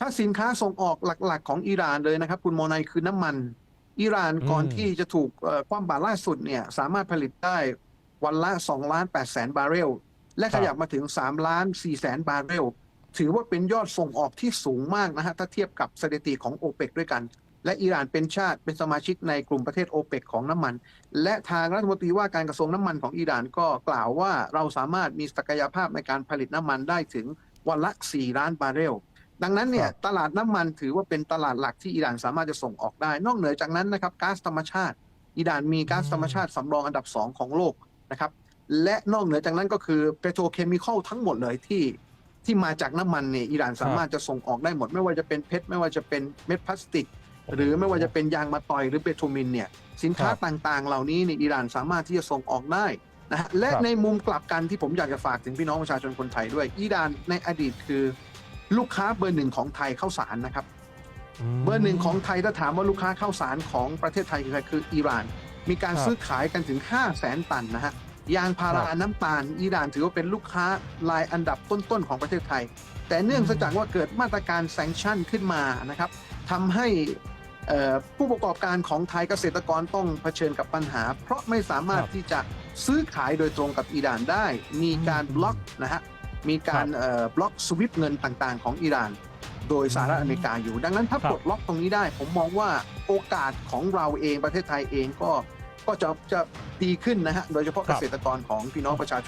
ถ้าสินค้าส่งออกหลัก ๆ ของอิหร่านเลยนะครับ คุณโมนายคือน้ำมัน อิหร่านก่อนอืมที่จะถูกเอ่อคว่ำบาตรล่าสุดเนี่ยสามารถผลิตได้วันละ2ล้าน8แสนบาร์เรล และขยับมาถึง3ล้าน4แสนบาร์เรล ถือว่าเป็นยอดส่งออกที่สูงมากนะฮะถ้าเทียบกับสถิติของโอเปกด้วยกัน และอิหร่านเป็นชาติเป็นสมาชิกในกลุ่มประเทศโอเปกของน้ำมัน และทางรัฐมนตรีว่าการกระทรวงน้ำมันของอิหร่านก็กล่าวว่าเราสามารถมีศักยภาพในการผลิตน้ำมันได้ถึงวันละ 4 ล้านบาร์เรล ดังนั้นเนี่ยครับตลาดน้ำมันถือว่าเป็นตลาดหลักที่อิหร่านสามารถจะส่งออกได้ นอกเหนือจากนั้นนะครับก๊าซธรรมชาติ อิหร่านมีก๊าซธรรมชาติสำรองอันดับสองของโลกนะครับและนอกเหนือจากนั้นก็คือเปโตรเคมีคอลทั้งหมดเลยที่ที่มาจากน้ำมันเนี่ยอิหร่านสามารถจะส่งออกได้หมด ไม่ว่าจะเป็นเพชรไม่ว่าจะเป็นเม็ดพลาสติก หรือไม่ว่าจะเป็นยางมะตอยหรือเปโตรมินเนี่ยสินค้าครับต่างๆ เหล่านี้เนี่ยอิหร่านสามารถที่จะส่งออกได้นะฮะและครับในมุมกลับกันที่ผมอยากจะฝากถึงพี่น้องประชาชนคนไทยด้วยอิหร่านในอดีตคือ ลูกค้าเบอร์หนึ่งของไทยข้าวสารนะครับมเบอร์หนึ่งของไทยถ้าถามว่าลูกค้าข้าวสารของประเทศไทยคือใครคืออิหร่าน มีการครับซื้อขายกันถึง 5 0 0แสนตันนะฮะยางพาราครับน้ำตาลอิหร่านถือว่าเป็นลูกค้ารายอันดับต้นๆของประเทศไทย แต่เนื่องจากว่าเกิดมาตรการแซงชั่นขึ้นมานะครับทำให้เอ่อผู้ประกอบการของไทยเกษตรกรต้องเผชิญกับปัญหา เพราะไม่สามารถครับที่จะซื้อขายโดยตรงกับอิหร่านได้ มีการอืมบล็อกนะฮะ มีการครับเอ่อบล็อกสวิปเงินต่างๆ ของอิหร่าน โดยสหรัฐอเมริกาอยู่ ดังนั้นถ้าครับปลดล็อกตรงนี้ได้ ผมมองว่าโอกาสของเราเองประเทศไทยเองก็ก็จะจะดีขึ้นนะฮะโดยเฉพาะครัเกบษตรกรของพี่น้องประชาชน